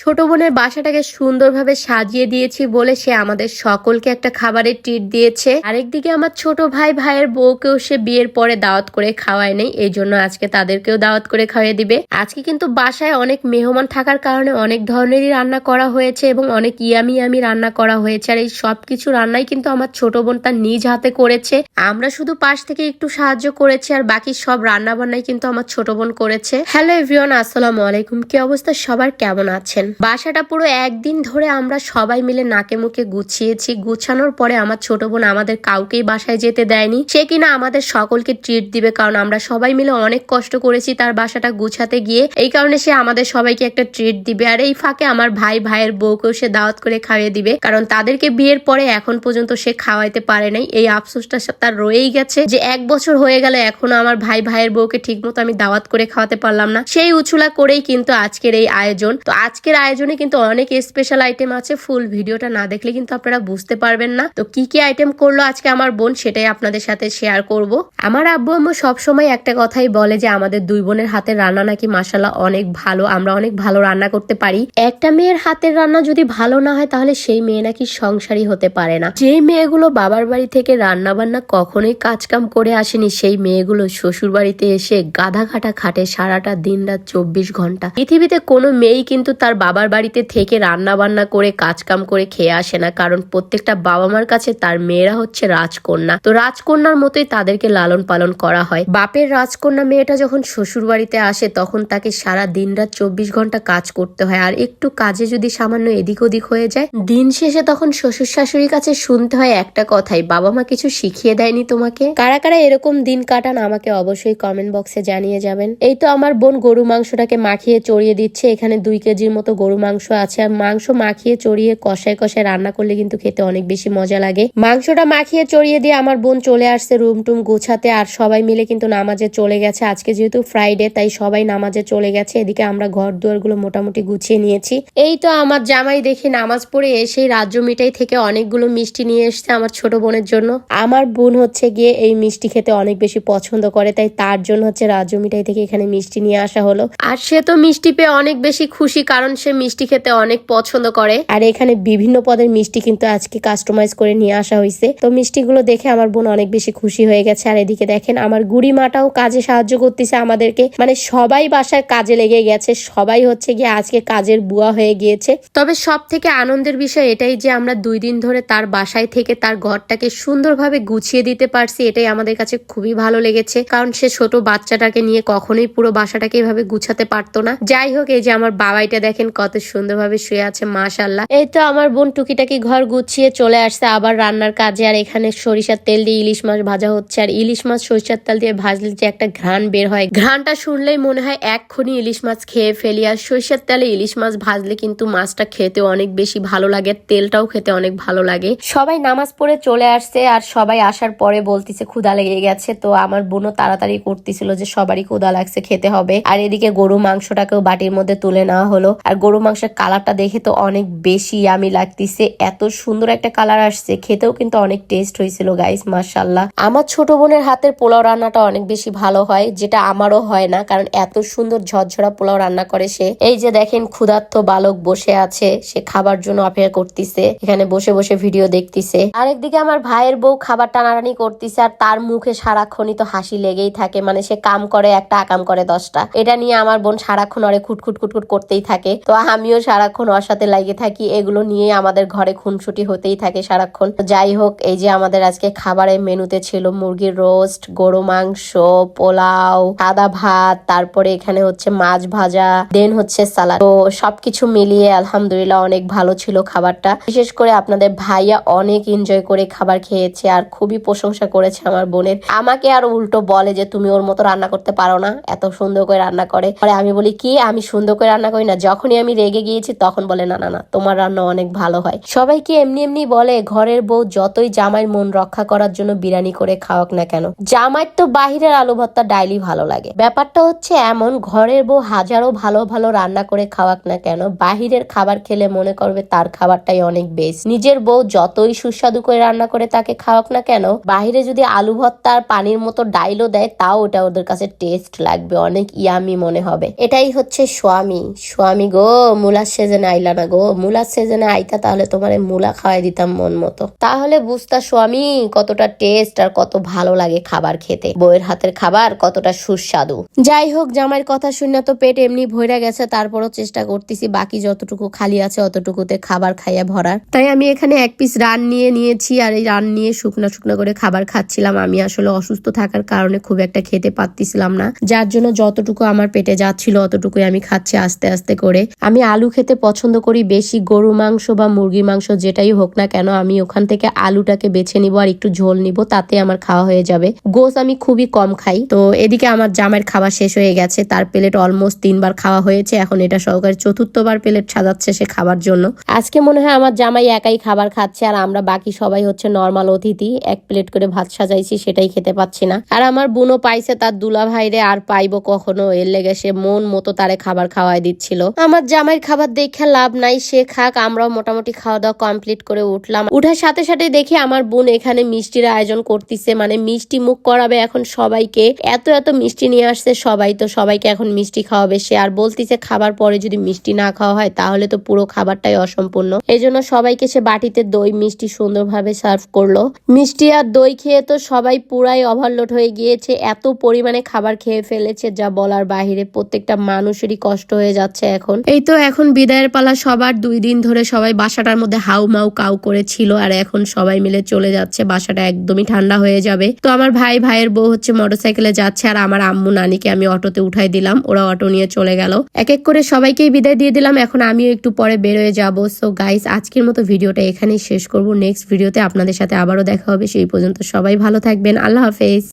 ছোট বোনের বাসাটাকে সুন্দরভাবে সাজিয়ে দিয়েছি বলে সে আমাদের সকলকে একটা খাবারের ট্রিট দিয়েছে। আরেকদিকে আমার ছোট ভাই ভাইয়ের বউকেও সে বিয়ের পরে দাওয়াত করে খাওয়ায় নেই, এই জন্য আজকে তাদেরকেও দাওয়াত করে খাওয়াই দিবে। আজকে কিন্তু বাসায় অনেক মেহমান থাকার কারণে অনেক ধরনেরই রান্না করা হয়েছে এবং অনেক ইয়ামি ইয়ামি রান্না করা হয়েছে। আর এই সবকিছু রান্নাই কিন্তু আমার ছোট বোন তার নিজ হাতে করেছে। আমরা শুধু পাশ থেকে একটু সাহায্য করেছি আর বাকি সব রান্না বান্নাই কিন্তু আমার ছোট বোন করেছে। হ্যালো এভরিওয়ান, আসসালামু আলাইকুম। কি অবস্থা? সবার কেমন আছেন? বাসাটা পুরো একদিন ধরে আমরা সবাই মিলে নাকে মুখে গুছিয়েছি। গুছানোর পরে আমার ছোট বোন আমাদের কাউকেই বাসায় যেতে দেয়নি। সে কিনা আমাদের সকলকে ট্রিট দিবে কারণ আমরা সবাই মিলে অনেক কষ্ট করেছি তার বাসাটা গুছাতে গিয়ে। এই কারণে সে আমাদের সবাইকে একটা ট্রিট দিবে। আর এই ফাঁকে আমার ভাই, ভাইয়ের বউকেও সে দাওয়াত করে খাইয়ে দিবে। কারণ তাদেরকে বিয়ের পরে এখন পর্যন্ত সে খাওয়াইতে পারে নাই। এই আফসোসটা তার রয়েই গেছে যে এক বছর হয়ে গেল এখনও আমার ভাই, ভাইয়ের বউকে ঠিক মতো আমি দাওয়াত করে খাওয়াতে পারলাম না। সেই উছুলা করেই কিন্তু আজকের এই আয়োজন। তো আজকের আয়োজনে কিন্তু অনেক স্পেশাল আইটেম আছে। ফুল ভিডিওটা না দেখলে কিন্তু আপনারা বুঝতে পারবেন না। তো কি কি আইটেম করল আজকে আমার বোন সেটাই আপনাদের সাথে শেয়ার করব। আমার আব্বু আম্মু সবসময় একটা কথাই বলে যে, আমাদের দুই বোনের হাতের রান্না নাকি মাসাল্লাহ অনেক ভালো, আমরা অনেক ভালো রান্না করতে পারি। একটা মেয়ের হাতের রান্না যদি ভালো না হয়, তাহলে সেই মেয়ে নাকি সংসারী হতে পারে না। যে মেয়েগুলো বাবার বাড়ি থেকে রান্না বান্না কখনোই কাজ কাম করে আসেনি, সেই মেয়েগুলো শ্বশুর বাড়িতে এসে গাধা ঘাটা খাটে সারাটা দিন রাত চব্বিশ ঘণ্টা। পৃথিবীতে কোনো মেয়েই কিন্তু তার বাবার বাড়িতে থেকে রান্না বান্না করে কাজ কাম করে খেয়ে আসে না। কারণ প্রত্যেকটা বাবা মার কাছে তার মেয়েরা হচ্ছে রাজকন্যা। তো রাজকন্যার মতোই তাদেরকে লালন পালন করা হয়। বাপের রাজকন্যা মেয়েটা যখন শ্বশুর বাড়িতে আসে, তখন তাকে সারা দিন রাত চব্বিশ ঘণ্টা কাজ করতে হয়। আর একটু কাজে যদি সামান্য এদিক ওদিক হয়ে যায়, দিন শেষে তখন শ্বশুর শাশুড়ির কাছে শুনতে হয় একটা কথাই বাবা মা কিছু শিখিয়ে দেয়নি তোমাকে? কারা কারা এরকম দিন কাটান, আমাকে অবশ্যই কমেন্ট বক্সে জানিয়ে যাবেন। এই তো আমার বোন গরু মাংসটাকে মাখিয়ে চড়িয়ে দিচ্ছে, এখানে দুই কেজির মতো গরু মাংস আছে। আর মাংস মাখিয়ে চড়িয়ে কষায় কষায় রান্না করলে কিন্তু খেতে অনেক বেশি মজা লাগে। মাংসটা মাখিয়ে চড়িয়ে দিয়ে আমার বোন চলে আসছে রুম টুম গোছাতে। আর সবাই মিলে কিন্তু নামাজে চলে গেছে। আজকে যেহেতু ফ্রাইডে তাই সবাই নামাজে চলে গেছে। এদিকে আমরা ঘর দুয়ারগুলো মোটামুটি গুছিয়ে নিয়েছি। এই তো আমার জামাই দেখি নামাজ পড়ে এসেই রাজ্য মিঠাই থেকে অনেকগুলো মিষ্টি নিয়ে এসছে আমার ছোট বোনের জন্য। আমার বোন হচ্ছে গিয়ে এই মিষ্টি খেতে অনেক বেশি পছন্দ করে, তাই তার জন্য হচ্ছে রাজ্য মিঠাই থেকে এখানে মিষ্টি নিয়ে আসা হলো। আর সে তো মিষ্টি পেয়ে অনেক বেশি খুশি, কারণ সে মিষ্টি খেতে অনেক পছন্দ করে। আর এখানে বিভিন্ন পদের মিষ্টি কিন্তু আজকে কাস্টমাইজ করে নিয়ে আসা হয়েছে তো মিষ্টিগুলো দেখে আমার বোন অনেক বেশি খুশি হয়ে গেছে। আর এদিকে দেখেন আমার গুড়ি মাটাও কাজে সাহায্য করতেছে আমাদেরকে। মানে সবাই বাসায় কাজে লেগে গেছে। সবাই হচ্ছে গিয়ে আজকে কাজের বুয়া হয়ে গিয়েছে। তবে সব থেকে আনন্দের বিষয় এটাই যে আমরা দুই দিন ধরে তার বাসায় থেকে তার ঘরটাকে সুন্দরভাবে গুছিয়ে দিতে পারছি এটাই আমাদের কাছে খুবই ভালো লেগেছে। কারণ সে ছোট বাচ্চাটাকে নিয়ে কখনোই পুরো বাসাটাকে এভাবে গুছাতে পারতো না। যাই হোক এই যে আমার বাবাইটা দেখেন কত সুন্দরভাবে শুয়ে আছে মাশাল্লাহ এই তো আমার বোন টুকিটাকি ঘর গুছিয়ে চলে আসছে আবার রান্নার কাজে, আর এখানে সরিষার তেল দিয়ে ইলিশ মাছ ভাজা হচ্ছে। আর ইলিশ মাছ সরিষার তেল দিয়ে ভাজলে যে একটা ঘ্রাণ বের হয়। ঘ্রাণটা শুনলেই মনে হয় এক্ষুনি ইলিশ মাছ খেয়ে ফেলি। আর সরিষার তেলে ইলিশ মাছ ভাজলে কিন্তু মাছটা খেতে অনেক বেশি ভালো লাগে, তেলটাও খেতে অনেক ভালো লাগে। সবাই নামাজ পড়ে চলে আসছে, আর সবাই আসার পরে বলতিছে ক্ষুদা লেগে গেছে। তো আমার বোনও তাড়াতাড়ি করতেছিল যে, সবারই ক্ষুদা লাগছে, খেতে হবে। আর এদিকে গরু মাংসটাকেও বাটির মধ্যে তুলে নেওয়া হলো। আর গরু মাংসের কালারটা দেখে তো অনেক বেশি আমি লাগতেছে। এত সুন্দর একটা কালার আসছে। খেতেও কিন্তু অনেক টেস্ট হয়েছিল গাইস মার্শাল্লাহ আমার ছোট বোনের হাতের পোলাও রান্নাটা অনেক বেশি ভালো হয়, যেটা আমারও হয় না, কারণ এত সুন্দর ঝরঝরা পোলাও রান্না করে সে। এই যে দেখেন, ক্ষুধার্ত বালক বসে আছে, সে খাবার জন্য অপেক্ষা করতেছে, এখানে বসে বসে ভিডিও দেখতেছে। আরেকদিকে আমার ভাইয়ের বউ খাবার টানাটানি করতেছে, আর তার মুখে সারাক্ষণই তো হাসি লেগেই থাকে মানে সে কাম করে, একটা আকাম করে দশটা। এটা নিয়ে আমার বোন সারাক্ষণ অরে খুটখুট খুটখুট করতেই থাকে। আমিও সারাক্ষণ ওর সাথে লাগিয়ে থাকি। এগুলো নিয়ে আমাদের ঘরে খুনসুটি হতেই থাকে সারাক্ষণ। যাই হোক, এই যে আমাদের আজকে খাবারের মেনুতে ছিল মুরগির রোস্ট, গরু মাংস, পোলাও, সাদা ভাত, তারপরে এখানে হচ্ছে মাছ ভাজা, দেন হচ্ছে সালাদ। তো সবকিছু মিলিয়ে আলহামদুলিল্লাহ অনেক ভালো ছিল খাবারটা। বিশেষ করে আপনাদের ভাইয়া অনেক এনজয় করে খাবার খেয়েছে আর খুবই প্রশংসা করেছে আমার বোনের। আমাকে আর উল্টো বলে যে, তুমি ওর মতো রান্না করতে পারো না, এত সুন্দর করে রান্না করে। পরে আমি বলি, কি? আমি সুন্দর করে রান্না করি না? যখনই আমি রেগে গিয়েছি, তখন বলে, না না না, তোমার রান্না অনেক ভালো হয়। সবাইকে এমনি এমনি বলে, ঘরের বউ যতই জামাইয়ের মন রক্ষা করার জন্য বিরিয়ানি করে খাওয়াক না কেন। জামাইয়ের তো বাহিরের আলু ভর্তা ডাইলি ভালো লাগে। ব্যাপারটা হচ্ছে এমন, ঘরের বউ হাজারো ভালো ভালো রান্না করে খাওয়াক না কেন, বাহিরের খাবার খেলে মনে করবে তার খাবারটাই অনেক বেস্ট নিজের বউ যতই সুস্বাদু করে রান্না করে তাকে খাওয়াক না কেন, বাহিরে যদি আলু ভর্তা আর পানির মতো ডাইলও দেয়, তাও ওটা ওদের কাছে টেস্ট লাগবে, অনেক ইয়ামি মনে হবে। এটাই হচ্ছে স্বামী। স্বামী গো মুলার সেজনে আইলা না গো। মুলার সেজনে আইতা তাহলে তোমার মুলা খাওয়াই দিতাম মন মতো। তাহলে বুঝতা স্বামী, কতটা টেস্ট আর কত ভালো লাগে খাবার খেতে। বউয়ের হাতের খাবার কতটা সুস্বাদু। যাই হোক, জামাইয়ের কথা শুনে তো পেট এমনি ভইরা গেছে, তারপরও চেষ্টা করতেছি, বাকি যতটুকু খালি আছে অতটুকুতে খাবার খাইয়া ভরার। তাই আমি এখানে এক পিস রান নিয়ে নিয়েছি, আর এই রান নিয়ে শুকনো শুকনো করে খাবার খাচ্ছিলাম। আমি আসলে অসুস্থ থাকার কারণে খুব একটা খেতে পারতেছিলাম না। যার জন্য যতটুকু আমার পেটে যাচ্ছিল, অতটুকুই আমি খাচ্ছি আস্তে আস্তে করে। আমি আলু খেতে পছন্দ করি বেশি গরু মাংস বা মুরগি মাংস যেটাই হোক না কেন, আমি ওখান থেকে আলুটাকে বেছে নিব আর একটু ঝোল নিব, তাতে আমার খাওয়া হয়ে যাবে। গোস আমি খুবই কম খাই। তো এদিকে আমার জামাইয়ের খাবার শেষ হয়ে গেছে, তার প্লেট অলমোস্ট তিনবার খাওয়া হয়েছে, এখন এটা সহকারে চতুর্থবার প্লেট সাজাচ্ছে সে খাবার জন্য। আজকে মনে হয় আমার জামাই একাই খাবার খাচ্ছে আর আমরা বাকি সবাই হচ্ছে নর্মাল অতিথি, এক প্লেট করে ভাত সাজাইছি, সেটাই খেতে পাচ্ছি না। আর আমার বুনো পাইছে তার দুলা ভাইরে আর পাইবো কখনো? এর লেগে সে মন মতো তারে খাবার খাওয়াই দিচ্ছিল। আমার জামাইয়ের খাবার দেখে লাভ নাই, সে খাক, আমরাও মোটামুটি খাওয়া দাওয়া কমপ্লিট করে উঠলাম। উঠার সাথে সাথে দেখি আমার বোন এখানে মিষ্টির আয়োজন করতেছে মানে মিষ্টি মুখ করাবে এখন সবাইকে। এত এত মিষ্টি নিয়ে আসছে সবাই, তো সবাইকে এখন মিষ্টি খাওয়াবে সে। আর বলতিছে খাবার পরে যদি মিষ্টি না খাওয়া হয়, তাহলে তো পুরো খাবারটাই অসম্পূর্ণ। এই জন্য সবাইকে সে বাটিতে দই, মিষ্টি সুন্দরভাবে সার্ভ করল। মিষ্টি আর দই খেয়ে তো সবাই পুরাই ওভারলোড হয়ে গিয়েছে। এত পরিমাণে খাবার খেয়ে ফেলেছে, যা বলার বাহিরে প্রত্যেকটা মানুষেরই কষ্ট হয়ে যাচ্ছে এখন। এই তো এখন বিদায়ের পালা সবার দুই দিন ধরে সবাই বাসাটার মধ্যে হাউ মাউ কাউ করেছিল আর এখন সবাই মিলে চলে যাচ্ছে, বাসাটা একদমই ঠান্ডা হয়ে যাবে। তো আমার ভাই, ভাইয়ের বউ হচ্ছে মোটরসাইকেলে যাচ্ছে আর আমার আম্মু নানিকে আমি অটোতে উঠাই দিলাম, ওরা অটো নিয়ে চলে গেল। এক এক করে সবাইকেই বিদায় দিয়ে দিলাম, এখন আমিও একটু পরে বেরোয় যাব। সো গাইস আজকের মতো ভিডিওটা এখানেই শেষ করব। নেক্সট ভিডিওতে আপনাদের সাথে আবারও দেখা হবে, সেই পর্যন্ত সবাই ভালো থাকবেন, আল্লাহ হাফেজ।